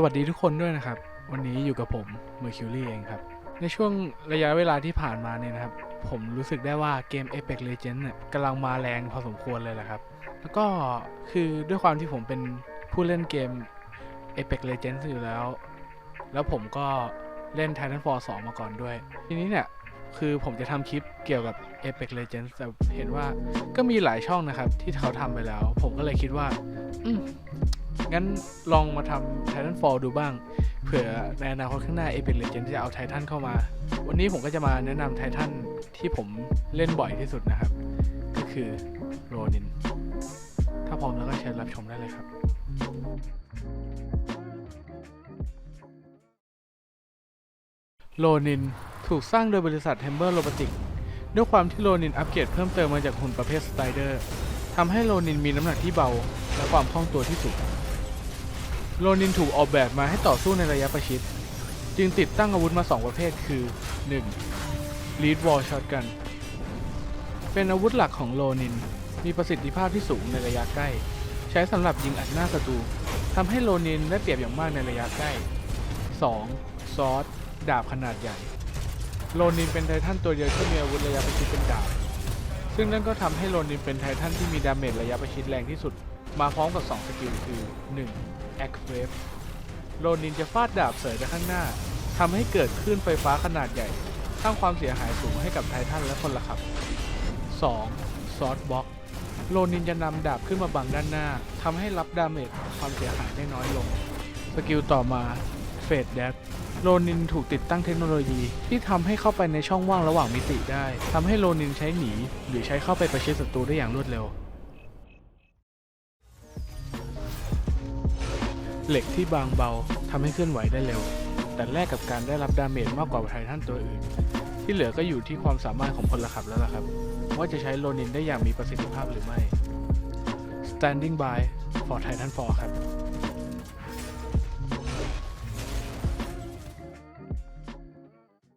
สวัสดีทุกคนด้วยนะครับ วันนี้อยู่กับผม Mercury เองครับ ในช่วงระยะเวลาที่ผ่านมาเนี่ยนะครับ ผมรู้สึกได้ว่าเกม Apex Legends เนี่ยกำลังมาแรงพอสมควรเลยแหละครับ แล้วก็คือด้วยความที่ผมเป็นผู้เล่นเกม Apex Legends อยู่แล้ว แล้วผมก็เล่น Titanfall 2 มาก่อนด้วย ทีนี้เนี่ยคือผมจะทำคลิปเกี่ยวกับ Apex Legends แต่เห็นว่าก็มีหลายช่องนะครับที่เขาทำไปแล้ว ผมก็เลยคิดว่า งั้นลองมาทำ Titanfall ดูบ้าง เผื่อในอนาคตข้างหน้า Apex Legends จะเอาไททันเข้ามา วันนี้ผมก็จะมาแนะนำไททันที่ผมเล่นบ่อยที่สุดนะครับ ก็คือโรนิน ถ้าพร้อมแล้วก็เชิญรับชมได้เลยครับโลนินถูกสร้างโดยบริษัท h a m b e r Robotics ด้วยความที่โลนินอัปเกรดเพิ่มเติมมาจากหุ่นประเภทสไตเดอร์ทำให้โลนินมีน้ำหนักที่เบา และความคล่องตัวที่สูง โลนินถูกออกแบบมาให้ต่อสู้ในระยะประชิด จึงติดตั้งอาวุธมา 2 ประเภทคือ 1. Lead Wall Shotgun เป็นอาวุธหลักของโลนิน มีประสิทธิภาพที่สูงในระยะใกล้ ใช้สำหรับยิงอัดหน้าศัตรูทำให้โลนินได้เปรียบอย่างมากในระยะใกล้ 2. ซอสดาบขนาดใหญ่ โลนินเป็นไททันตัวเดียวที่มีอาวุธระยะประชิดเป็นดาบ ซึ่งนั่นก็ทำให้โลนินเป็นไททันที่มีดาเมจระยะประชิดแรงที่สุด มาพร้อมกับ 2 สกิลคือ 1. Axe Wave โลนินจะฟาดดาบเสยไปข้างหน้าทำให้เกิดคลื่นไฟฟ้าขนาดใหญ่สร้างความเสียหายสูงให้กับไททันและคนละขับ 2. ซอสบ็อก โลนินจะนำดาบขึ้นมาบังด้านหน้าทำให้รับดาเมจความเสียหายได้น้อยลง สกิลต่อมาเฟดแดโลนินถูกติดตั้งเทคโนโลยีที่ทำให้เข้าไปในช่องว่างระหว่างมิติได้ทำให้โลนินใช้หนี หรือใช้เข้าไปประชิดศัตรูได้อย่างรวดเร็ว เหล็กที่บางเบาทำให้เคลื่อนไหวได้เร็ว แต่แลกกับการได้รับดาเมจมากกว่าไททันตัวอื่น ที่เหลือก็อยู่ที่ความสามารถของพลขับแล้วล่ะครับ ว่าจะใช้โลนินได้อย่างมีประสิทธิภาพหรือไม่ Standing by for Titanfall ครับ